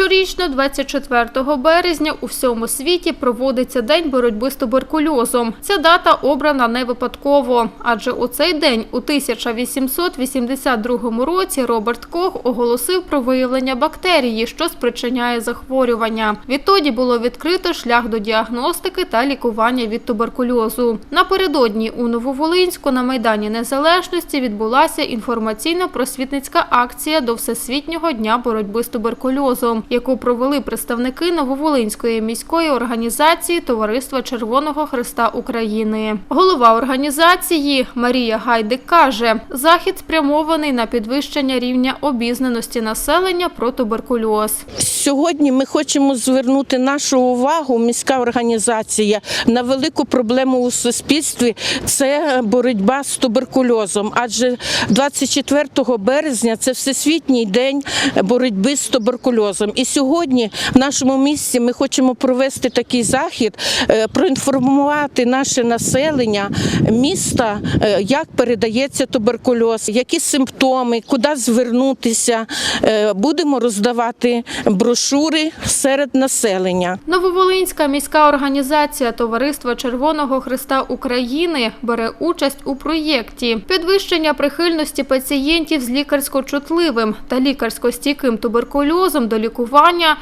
Щорічно, 24 березня, у всьому світі проводиться День боротьби з туберкульозом. Ця дата обрана не випадково, адже у цей день у 1882 році Роберт Кох оголосив про виявлення бактерії, що спричиняє захворювання. Відтоді було відкрито шлях до діагностики та лікування від туберкульозу. Напередодні у Нововолинську на Майдані Незалежності відбулася інформаційно-просвітницька акція до Всесвітнього дня боротьби з туберкульозом, яку провели представники Нововолинської міської організації Товариства Червоного Христа України. Голова організації Марія Гайдик каже, захід спрямований на підвищення рівня обізнаності населення про туберкульоз. Сьогодні ми хочемо звернути нашу увагу, міська організація, на велику проблему у суспільстві це боротьба з туберкульозом. Адже 24 березня це всесвітній день боротьби з туберкульозом. І сьогодні в нашому місті ми хочемо провести такий захід, е, проінформувати наше населення міста, е, як передається туберкульоз, які симптоми, куди звернутися. Е, Будемо роздавати брошури серед населення. Нововолинська міська організація Товариства Червоного Христа України бере участь у проєкті підвищення прихильності пацієнтів з лікарсько-чутливим та лікарсько-стійким туберкульозом до лікування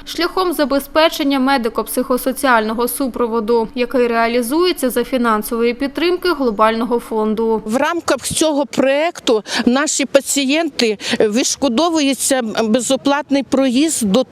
шляхом забезпечення медико-психосоціального супроводу, який реалізується за фінансової підтримки глобального фонду. В рамках цього проекту наші пацієнти відшкодовується безоплатний проїзд до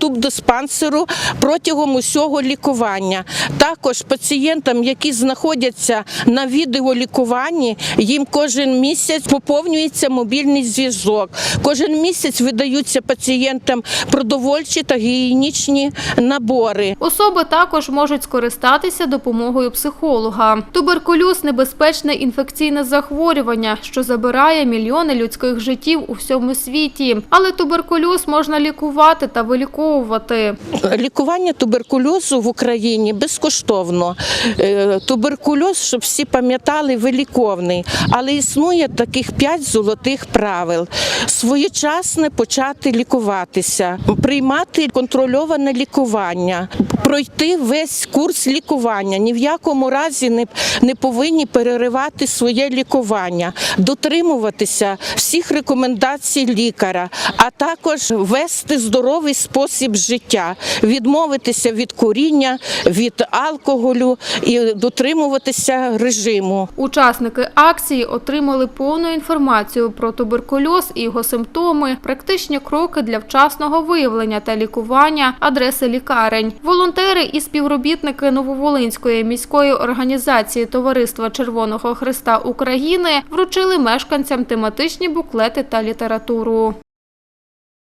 тубдиспансеру протягом усього лікування. Також пацієнтам, які знаходяться на відеолікуванні, їм кожен місяць поповнюється мобільний зв'язок. Кожен місяць видаються пацієнтам продовольчі та гігієнічні набори. Особи також можуть скористатися допомогою психолога. Туберкульоз – небезпечне інфекційне захворювання, що забирає мільйони людських життів у всьому світі. Але туберкульоз можна лікувати та виліковувати. Лікування туберкульозу в Україні безкоштовно. Е, Туберкульоз, щоб всі пам'ятали, виліковний. Але існує таких п'ять золотих правил: своєчасне почати лікуватися, приймати контрольоване лікування, пройти весь курс лікування. Ні в якому разі не, не повинні переривати своє лікування, дотримуватися всіх рекомендацій лікаря, а також вести здоровий спосіб життя, відмовитися від куріння, від алкоголю і дотримуватися режиму. Учасники акції отримали повну інформацію про туберкульоз і його симптоми, практичні кроки для вчасного виявлення та лікування, адреси лікарень. Волонтери і співробітники Нововолинської міської організації Товариства Червоного Христа України вручили мешканцям тематичні буклети та літературу.